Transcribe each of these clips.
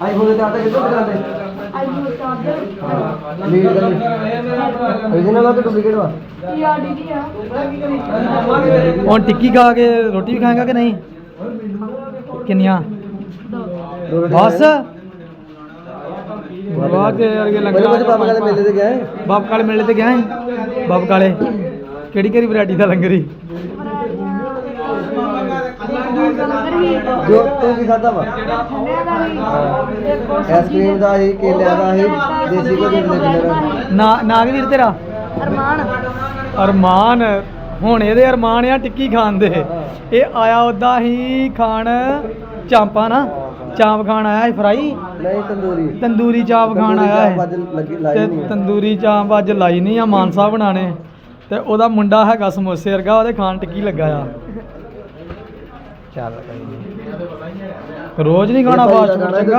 IPhone ਤੇ ਆਟਾ ਕਿੱਥੋਂ ਦੁਕਾਨ ਆਈਫੋਨ ਚਾਰਜਰ ਤੇ ਲੀਡ ਕਰ original ਆ ਕਿ ਡੁਪਲੀਕੇਟ ਵਾ ਯਾਡੀ ਦੀ ਆ ਹੁਣ ਟਿੱਕੀ ਖਾ ਕੇ ਰੋਟੀ ਵੀ ਖਾਏਗਾ ਕਿ ਨਹੀਂ ਕਿੰਨੀਆਂ ਬਸ। ਵਾਹ ਕੇ ਅਰਗੇ ਮੇਰੇ ਕੋਲ ਪਾਪਾ ਕਹਿੰਦੇ ਮੇਲੇ ਤੇ ਗਿਆ ਹੈ ਬਾਪ ਕਾਲੇ ਮੇਲੇ ਤੇ ਗਿਆ ਹੈ ਬਾਪ ਕਾਲੇ। ਕਿਹੜੀ ਕਿਹੜੀ ਵੈਰਾਈਟੀ ਦਾ ਲੰਗਰ ਜੋ ਤੂੰ ਕੀ ਖਾਦਾ ਵਾ। ਆਈਸਕ੍ਰੀਮ ਦਾ ਹੀ ਕੇਲਿਆਂ ਦਾ ਹੀ ਦੇਸੀ ਘਿਓ ਦੇ ਬਿਲਰ ਨਾ ਨਾਗ ਵੀਰ ਤੇਰਾ? ਅਰਮਾਨ। ਅਰਮਾਨ। ਹੁਣ ਇਹਦੇ ਅਰਮਾਨ ਆ ਟਿੱਕੀ ਖਾਣ ਦੇ। ਇਹ ਆਇਆ ਉਦਾਂ ਹੀ ਖਾਣ ਚਾਂਪਾ ਨਾ। ਚਾਂਪ ਖਾਣ ਆਇਆ ਸੀ ਫਰਾਈ? ਨਹੀਂ ਤੰਦੂਰੀ। ਤੰਦੂਰੀ ਚਾਂਪ ਖਾਣ ਆਇਆ ਹੈ ਤੇ ਤੰਦੂਰੀ ਚਾਂਪ ਅੱਜ ਲਾਈ ਨਹੀਂ ਆ ਮਾਨਸਾ ਬਣਾਣੇ ਤੇ ਉਹਦਾ ਮੁੰਡਾ ਹੈਗਾ ਸਮੋਸੇ ਵਰਗਾ ਉਹਦੇ ਖਾਣ ਟਿੱਕੀ ਲੱਗਾ ਆ। ਚੱਲ ਰੋਜ਼ ਨਹੀਂ ਖਾਣਾ ਫਾਸਟ ਫੂਡ ਚੰਗਾ।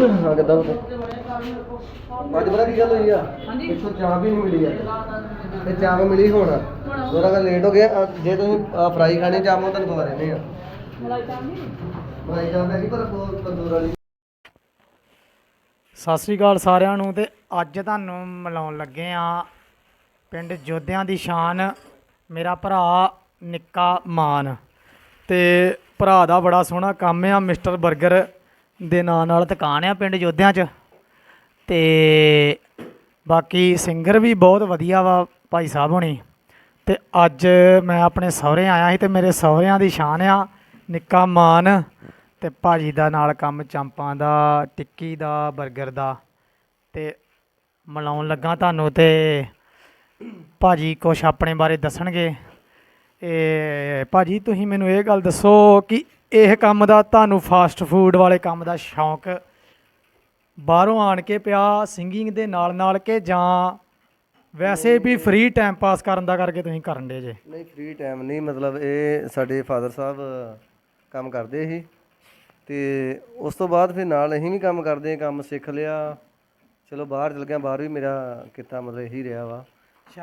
ਹਾਂ ਕਿਦਾਂ? ਅੱਜ ਬੜਾ ਕੀ ਗੱਲ ਹੋਈ ਆ? ਇੱਥੋਂ ਚਾਹ ਵੀ ਨਹੀਂ ਮਿਲੀ ਆ ਤੇ ਚਾਹ ਮਿਲੀ ਹੁਣ। ਥੋੜਾ ਜਿਹਾ ਲੇਟ ਹੋ ਗਿਆ। ਜੇ ਤੁਸੀਂ ਫਰਾਈ ਖਾਣੀ ਚਾਹ ਮੈਂ ਤੁਹਾਨੂੰ ਖਵਾ ਰਹੇ ਆ। ਮਲਾਈ ਚਾਹ ਹੈਗੀ ਪਰ ਉਹ ਤੰਦੂਰ ਵਾਲੀ। ਸਤਿ ਸ੍ਰੀ ਅਕਾਲ ਸਾਰਿਆਂ ਨੂੰ ਤੇ ਅੱਜ ਤੁਹਾਨੂੰ ਮਿਲਾਉਣ ਲੱਗੇ ਆ ਪਿੰਡ ਜੋਧਿਆਂ ਦੀ ਸ਼ਾਨ ਮੇਰਾ ਭਰਾ ਨਿੱਕਾ ਮਾਨ ਤੇ ਭਰਾ ਦਾ ਬੜਾ ਸੋਹਣਾ ਕੰਮ ਆ ਮਿਸਟਰ 버ਗਰ ਦੇ ਨਾਂ ਨਾਲ ਦੁਕਾਨ ਆ ਪਿੰਡ ਜੋਧਿਆਂ 'ਚ ਤੇ ਬਾਕੀ ਸਿੰਗਰ ਵੀ ਬਹੁਤ ਵਧੀਆ ਵਾ ਭਾਈ ਸਾਹਿਬ ਹੋਣੀ ਤੇ ਅੱਜ ਮੈਂ ਆਪਣੇ ਸਹੁਰੇ ਆਇਆ ਸੀ ਤੇ ਮੇਰੇ ਸਹੁਰਿਆਂ ਦੀ ਸ਼ਾਨ ਆ ਨਿੱਕਾ ਮਾਨ ਤੇ ਭਾਜੀ ਦਾ ਨਾਲ ਕੰਮ ਚਾਂਪਾਂ ਦਾ ਟਿੱਕੀ ਦਾ 버ਗਰ ਦਾ। ਤੇ ਮਿਲਾਉਣ ਲੱਗਾ ਤੁਹਾਨੂੰ ਤੇ ਭਾਜੀ ਕੁਛ ਆਪਣੇ ਬਾਰੇ ਦੱਸਣਗੇ। ਇਹ ਭਾਜੀ ਤੁਸੀਂ ਮੈਨੂੰ ਇਹ ਗੱਲ ਦੱਸੋ ਕਿ ਇਹ ਕੰਮ ਦਾ ਤੁਹਾਨੂੰ ਫਾਸਟ ਫੂਡ ਵਾਲੇ ਕੰਮ ਦਾ ਸ਼ੌਂਕ ਬਾਹਰੋਂ ਆਣ ਕੇ ਪਿਆ ਸਿੰਗਿੰਗ ਦੇ ਨਾਲ ਨਾਲ ਕਿ ਜਾਂ ਵੈਸੇ ਵੀ ਫ੍ਰੀ ਟਾਈਮ ਪਾਸ ਕਰਨ ਦਾ ਕਰਕੇ ਤੁਸੀਂ ਕਰਨ ਦੇ ਜੇ? ਨਹੀਂ ਫ੍ਰੀ ਟਾਈਮ ਨਹੀਂ ਮਤਲਬ ਇਹ ਸਾਡੇ ਫਾਦਰ ਸਾਹਿਬ ਕੰਮ ਕਰਦੇ ਸੀ। ਤੇ ਉਸ ਤੋਂ ਬਾਅਦ ਫਿਰ ਨਾਲ ਅਸੀਂ ਵੀ ਕੰਮ ਕਰਦੇ ਕੰਮ ਸਿੱਖ ਲਿਆ। ਚਲੋ ਬਾਹਰ ਚਲ ਗਿਆ ਬਾਹਰ ਵੀ ਮੇਰਾ ਕਿੱਤਾ ਮਤਲਬ ਇਹੀ ਰਿਹਾ ਵਾ।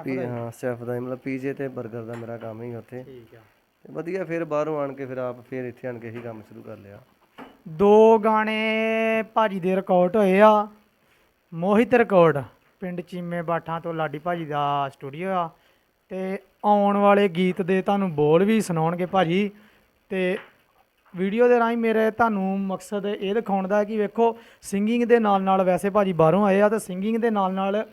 ਵੀ ਹਾਂ। ਸ਼ੈਫ ਦਾ ਹੀ, ਮਤਲਬ ਪੀਜੇ ਤੇ 버ਗਰ ਦਾ ਮੇਰਾ ਕੰਮ ਹੀ ਉੱਥੇ। ਠੀਕ ਆ। ਤੇ ਵਧੀਆ ਫਿਰ ਬਾਹਰੋਂ ਆਣ ਕੇ ਫਿਰ ਆਪ ਫਿਰ ਇੱਥੇ ਆਣ ਕੇ ਇਹੀ ਕੰਮ ਸ਼ੁਰੂ ਕਰ ਲਿਆ। ਦੋ ਗਾਣੇ ਭਾਜੀ ਦੇ ਰਿਕਾਰਡ ਹੋਏ ਆ। ਮੋਹਿਤ ਰਿਕਾਰਡ ਪਿੰਡ ਚੀਮੇ ਬਾਠਾਂ ਤੋਂ ਲਾਡੀ ਭਾਜੀ ਦਾ ਸਟੂਡੀਓ ਆ। ਤੇ ਆਉਣ ਵਾਲੇ ਗੀਤ ਦੇ ਤੁਹਾਨੂੰ ਬੋਲ ਵੀ ਸੁਣਾਉਣਗੇ ਭਾਜੀ। ਤੇ ਵੀਡੀਓ ਦੇ ਰਾਹੀਂ ਮੇਰੇ ਤੁਹਾਨੂੰ ਮਕਸਦ ਇਹ ਦਿਖਾਉਣ ਦਾ ਹੈ ਕਿ ਵੇਖੋ ਸਿੰਗਿੰਗ ਦੇ ਨਾਲ ਨਾਲ ਵੈਸੇ ਭਾਜੀ ਬਾਹਰੋਂ ਆਏ ਆ ਤੇ ਸਿੰਗਿੰਗ ਦੇ ਨਾਲ ਨਾਲ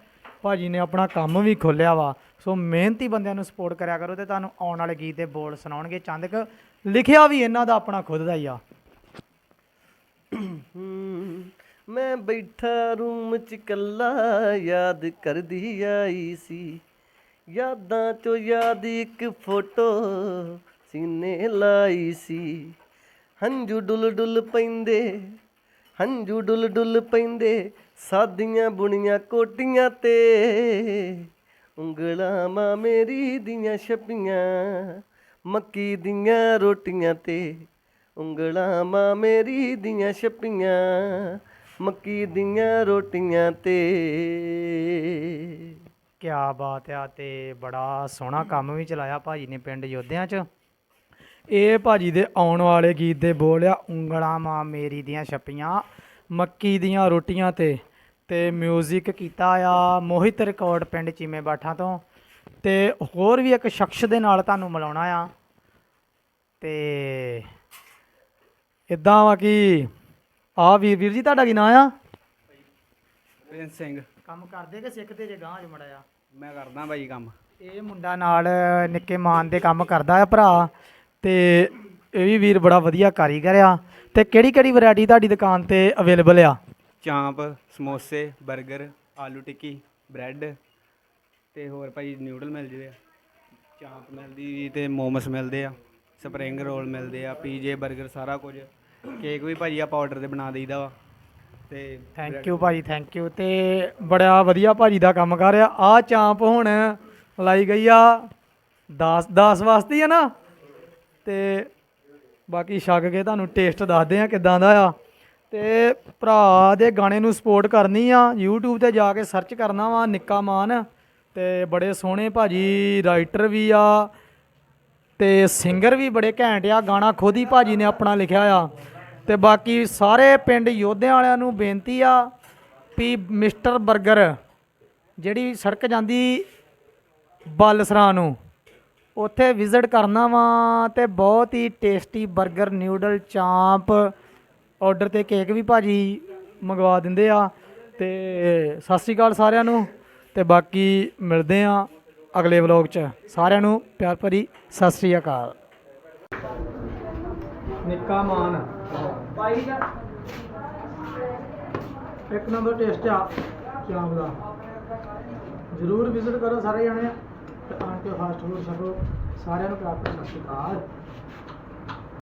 ਭਾਜੀ ਨੇ ਆਪਣਾ ਕੰਮ ਵੀ ਖੋਲਿਆ ਵਾ। ਸੋ ਮਿਹਨਤੀ ਬੰਦਿਆਂ ਨੂੰ ਸਪੋਰਟ ਕਰਿਆ ਕਰੋ ਤੇ ਤੁਹਾਨੂੰ ਆਉਣ ਵਾਲੇ ਗੀਤ ਦੇ ਬੋਲ ਸੁਣਾਉਣਗੇ। ਚੰਦਕ, ਲਿਖਿਆ ਵੀ ਇਹਨਾਂ ਦਾ ਆਪਣਾ ਖੁਦ ਦਾ ਹੀ ਆ। ਮੈਂ ਬੈਠਾ ਰੂਮ ਚ ਕੱਲਾ ਯਾਦ ਕਰਦੀ ਆਈ ਸੀ। ਯਾਦਾਂ ਚੋਂ ਯਾਦ ਇੱਕ ਫੋਟੋ ਸੀਨੇ ਲਾਈ ਸੀ। ਹੰਝੂ ਡੁੱਲ ਡੁੱਲ ਪੈਂਦੇ, ਹੰਝੂ ਡੁੱਲ ਡੁੱਲ ਪੈਂਦੇ, ਸਾਦੀਆਂ ਬੁਣੀਆਂ ਕੋਟੀਆਂ ਤੇ। ਉਂਗਲਾਂ ਮਾਂ ਮੇਰੀ ਦੀਆਂ ਛਪੀਆਂ, ਮੱਕੀ ਦੀਆਂ ਰੋਟੀਆਂ ਤੇ। ਉਂਗਲਾਂ ਮਾਂ ਮੇਰੀ ਦੀਆਂ ਛਪੀਆਂ, ਮੱਕੀ ਦੀਆਂ ਰੋਟੀਆਂ ਤੇ। ਕਿਆ ਬਾਤ ਆ ਤੇ ਬੜਾ ਸੋਹਣਾ ਕੰਮ ਵੀ ਚਲਾਇਆ ਭਾਜੀ ਨੇ ਪਿੰਡ ਯੋਧਿਆਂ 'ਚ। ਇਹ ਭਾਜੀ ਦੇ ਆਉਣ ਵਾਲੇ ਗੀਤ ਦੇ ਬੋਲ ਆ ਉਂਗਲਾਂ ਮਾਂ ਮੇਰੀ ਦੀਆਂ ਛਪੀਆਂ ਮੱਕੀ ਦੀਆਂ ਰੋਟੀਆਂ ਤੇ ਤੇ 뮤직 ਕੀਤਾ ਆ ਮੋਹਿਤ ਰਿਕਾਰਡ ਪਿੰਡ ਚੀਮੇ ਬਾਠਾਂ ਤੋਂ। ਤੇ ਹੋਰ ਵੀ ਇੱਕ ਸ਼ਖਸ ਦੇ ਨਾਲ ਤੁਹਾਨੂੰ ਮਿਲਾਉਣਾ ਆ। ਤੇ ਇਦਾਂ ਵਾ ਕਿ ਆ ਵੀਰ ਵੀਰ ਜੀ ਤੁਹਾਡਾ ਕੀ ਨਾਂ ਆ? ਪ੍ਰਿੰਸ ਸਿੰਘ। ਕੰਮ ਕਰਦੇ ਕਿ ਸਿੱਖਦੇ ਜੇ ਗਾਂ ਜ ਮੜਿਆ? ਮੈਂ ਕਰਦਾ ਭਾਈ ਕੰਮ। ਇਹ ਮੁੰਡਾ ਨਾਲ ਨਿੱਕੇ ਮਾਨ ਦੇ ਕੰਮ ਕਰਦਾ ਆ ਭਰਾ। ਤੇ ਇਹ ਵੀ ਵੀਰ ਬੜਾ ਵਧੀਆ ਕਾਰੀਗਰ ਆ। ਤੇ ਕਿਹੜੀ ਕਿਹੜੀ ਵੈਰਾਈਟੀ ਤੁਹਾਡੀ ਦੁਕਾਨ ਤੇ ਅਵੇਲੇਬਲ ਆ? ਚਾਂਪ ਸਮੋਸੇ 버ਗਰ ਆਲੂ ਟਿੱਕੀ ਬ੍ਰੈਡ ਤੇ ਹੋਰ ਭਾਈ ਨਿਊਡਲ ਮਿਲ ਜਦੇ ਆ ਚਾਂਪ ਮਿਲਦੀ ਤੇ ਮੋਮਸ ਮਿਲਦੇ ਆ ਸਪਰਿੰਗ ਰੋਲ ਮਿਲਦੇ ਆ ਪੀਜੇ 버ਗਰ ਸਾਰਾ ਕੁਝ। ਕੇਕ ਵੀ ਭਾਜੀ ਆਪਾਂ ਆਰਡਰ ਤੇ ਬਣਾ ਦੇਈਦਾ ਵਾ। ਤੇ ਥੈਂਕ ਯੂ ਭਾਜੀ ਥੈਂਕ ਯੂ ਤੇ ਬੜਾ ਵਧੀਆ ਭਾਜੀ ਦਾ ਕੰਮ ਕਰ ਆ ਆ ਚਾਂਪ ਹੁਣ ਲਾਈ ਗਈ ਆ। 10 10 ਵਾਸਤੇ ਹੀ ਆ ਨਾ? ਤੇ ਬਾਕੀ ਛੱਕ ਕੇ ਤੁਹਾਨੂੰ ਟੇਸਟ ਦੱਸਦੇ ਆ ਕਿਦਾਂ ਦਾ ਆ। ਤੇ ਭਰਾ ਦੇ ਗਾਣੇ ਨੂੰ ਸਪੋਰਟ ਕਰਨੀ ਆ। YouTube ਤੇ ਜਾ ਕੇ ਸਰਚ ਕਰਨਾ ਵਾ ਨਿੱਕਾ ਮਾਨ। ਤੇ ਬੜੇ ਸੋਹਣੇ ਭਾਜੀ ਰਾਈਟਰ ਵੀ ਆ। ਤੇ ਸਿੰਗਰ ਵੀ ਬੜੇ ਘੈਂਟ ਆ। ਗਾਣਾ ਖੁਦ ਹੀ ਭਾਜੀ ਨੇ ਆਪਣਾ ਲਿਖਿਆ ਆ। ਤੇ ਬਾਕੀ ਸਾਰੇ ਪਿੰਡ ਯੋਧਿਆਂ ਵਾਲਿਆਂ ਨੂੰ ਬੇਨਤੀ ਆ ਵੀ ਮਿਸਟਰ 버ਗਰ ਜਿਹੜੀ ਸੜਕ ਜਾਂਦੀ ਬਲਸਰਾ ਨੂੰ ਉੱਥੇ ਵਿਜ਼ਿਟ ਕਰਨਾ ਵਾ ਤੇ ਬਹੁਤ ਹੀ ਟੇਸਟੀ 버ਗਰ ਨਿਊਡਲ ਚਾਂਪ ਆਰਡਰ ਤੇ ਕੇਕ ਵੀ ਭਾਜੀ ਮੰਗਵਾ ਦਿੰਦੇ ਆ। ਤੇ ਸਤਿ ਸ਼੍ਰੀ ਅਕਾਲ ਸਾਰਿਆਂ ਨੂੰ ਤੇ ਬਾਕੀ ਮਿਲਦੇ ਆ ਅਗਲੇ ਵਲੌਗ 'ਚ। ਸਾਰਿਆਂ ਨੂੰ ਪਿਆਰ ਭਰੀ ਸਤਿ ਸ਼੍ਰੀ ਅਕਾਲ। ਨਿੱਕਾ ਮਾਨ। ਭਾਈ ਦਾ ਇੱਕ ਨੰਬਰ ਟੇਸਟ ਆ ਚਾਂਪ ਦਾ। ਜ਼ਰੂਰ ਵਿਜ਼ਿਟ ਕਰੋ ਸਾਰੇ ਜਣੇ। ਤੇ ਫਾਸਟ ਫੂਡ ਛਕੋ ਸਾਰਿਆਂ ਨੂੰ ਪਿਆਰ ਭਰੀ ਸਤਿ ਸ਼੍ਰੀ ਅਕਾਲ।